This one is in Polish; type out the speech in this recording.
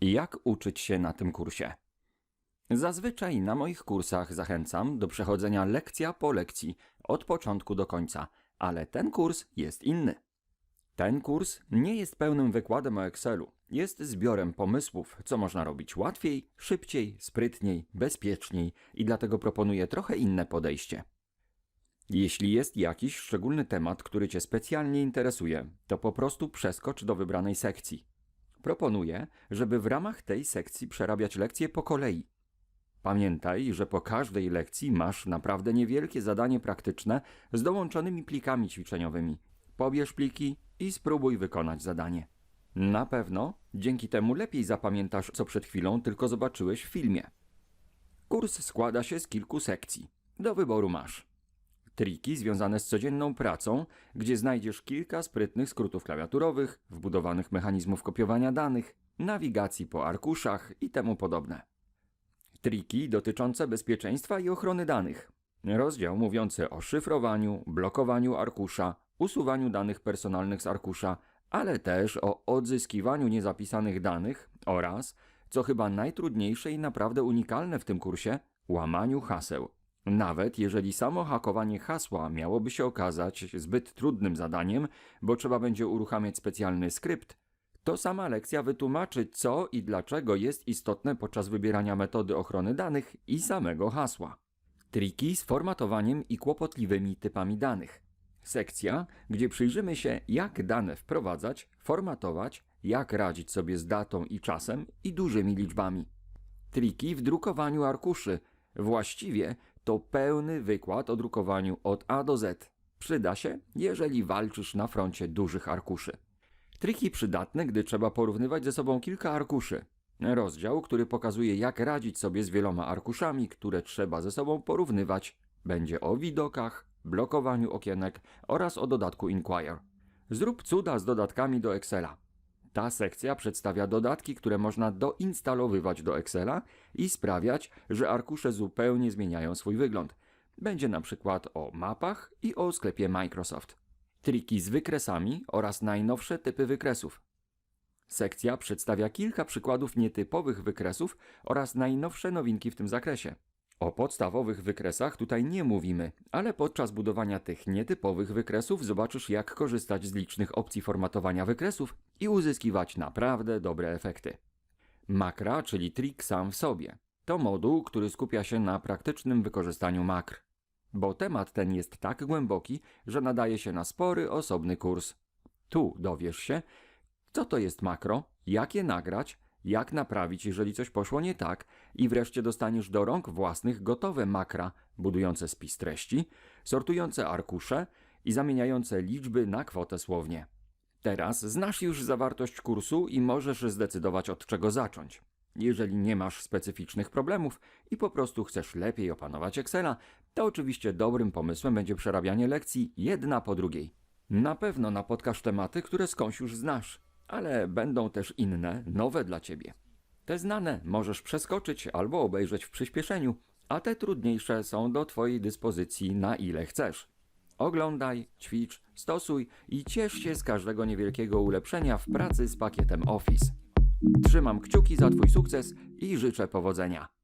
Jak uczyć się na tym kursie? Zazwyczaj na moich kursach zachęcam do przechodzenia lekcja po lekcji, od początku do końca, ale ten kurs jest inny. Ten kurs nie jest pełnym wykładem o Excelu. Jest zbiorem pomysłów, co można robić łatwiej, szybciej, sprytniej, bezpieczniej i dlatego proponuję trochę inne podejście. Jeśli jest jakiś szczególny temat, który Cię specjalnie interesuje, to po prostu przeskocz do wybranej sekcji. Proponuję, żeby w ramach tej sekcji przerabiać lekcje po kolei. Pamiętaj, że po każdej lekcji masz naprawdę niewielkie zadanie praktyczne z dołączonymi plikami ćwiczeniowymi. Pobierz pliki i spróbuj wykonać zadanie. Na pewno dzięki temu lepiej zapamiętasz, co przed chwilą tylko zobaczyłeś w filmie. Kurs składa się z kilku sekcji. Do wyboru masz triki związane z codzienną pracą, gdzie znajdziesz kilka sprytnych skrótów klawiaturowych, wbudowanych mechanizmów kopiowania danych, nawigacji po arkuszach i temu podobne. Triki dotyczące bezpieczeństwa i ochrony danych. Rozdział mówiący o szyfrowaniu, blokowaniu arkusza, usuwaniu danych personalnych z arkusza, ale też o odzyskiwaniu niezapisanych danych oraz, co chyba najtrudniejsze i naprawdę unikalne w tym kursie, łamaniu haseł. Nawet jeżeli samo hakowanie hasła miałoby się okazać zbyt trudnym zadaniem, bo trzeba będzie uruchamiać specjalny skrypt, to sama lekcja wytłumaczy, co i dlaczego jest istotne podczas wybierania metody ochrony danych i samego hasła. Triki z formatowaniem i kłopotliwymi typami danych. Sekcja, gdzie przyjrzymy się, jak dane wprowadzać, formatować, jak radzić sobie z datą i czasem i dużymi liczbami. Triki w drukowaniu arkuszy. Właściwie to pełny wykład o drukowaniu od A do Z. Przyda się, jeżeli walczysz na froncie dużych arkuszy. Triki przydatne, gdy trzeba porównywać ze sobą kilka arkuszy. Rozdział, który pokazuje, jak radzić sobie z wieloma arkuszami, które trzeba ze sobą porównywać, będzie o widokach, blokowaniu okienek oraz o dodatku Inquire. Zrób cuda z dodatkami do Excela. Ta sekcja przedstawia dodatki, które można doinstalowywać do Excela i sprawiać, że arkusze zupełnie zmieniają swój wygląd. Będzie na przykład o mapach i o sklepie Microsoft. Triki z wykresami oraz najnowsze typy wykresów. Sekcja przedstawia kilka przykładów nietypowych wykresów oraz najnowsze nowinki w tym zakresie. O podstawowych wykresach tutaj nie mówimy, ale podczas budowania tych nietypowych wykresów zobaczysz jak korzystać z licznych opcji formatowania wykresów i uzyskiwać naprawdę dobre efekty. Makra, czyli trik sam w sobie, to moduł, który skupia się na praktycznym wykorzystaniu makr. Bo temat ten jest tak głęboki, że nadaje się na spory, osobny kurs. Tu dowiesz się, co to jest makro, jak je nagrać, jak naprawić, jeżeli coś poszło nie tak, i wreszcie dostaniesz do rąk własnych gotowe makra, budujące spis treści, sortujące arkusze i zamieniające liczby na kwotę słownie. Teraz znasz już zawartość kursu i możesz zdecydować od czego zacząć. Jeżeli nie masz specyficznych problemów i po prostu chcesz lepiej opanować Excela, to oczywiście dobrym pomysłem będzie przerabianie lekcji jedna po drugiej. Na pewno napotkasz tematy, które skądś już znasz ale będą też inne, nowe dla ciebie. Te znane możesz przeskoczyć albo obejrzeć w przyspieszeniu, a te trudniejsze są do twojej dyspozycji na ile chcesz. Oglądaj, ćwicz, stosuj i ciesz się z każdego niewielkiego ulepszenia w pracy z pakietem Office. Trzymam kciuki za twój sukces i życzę powodzenia.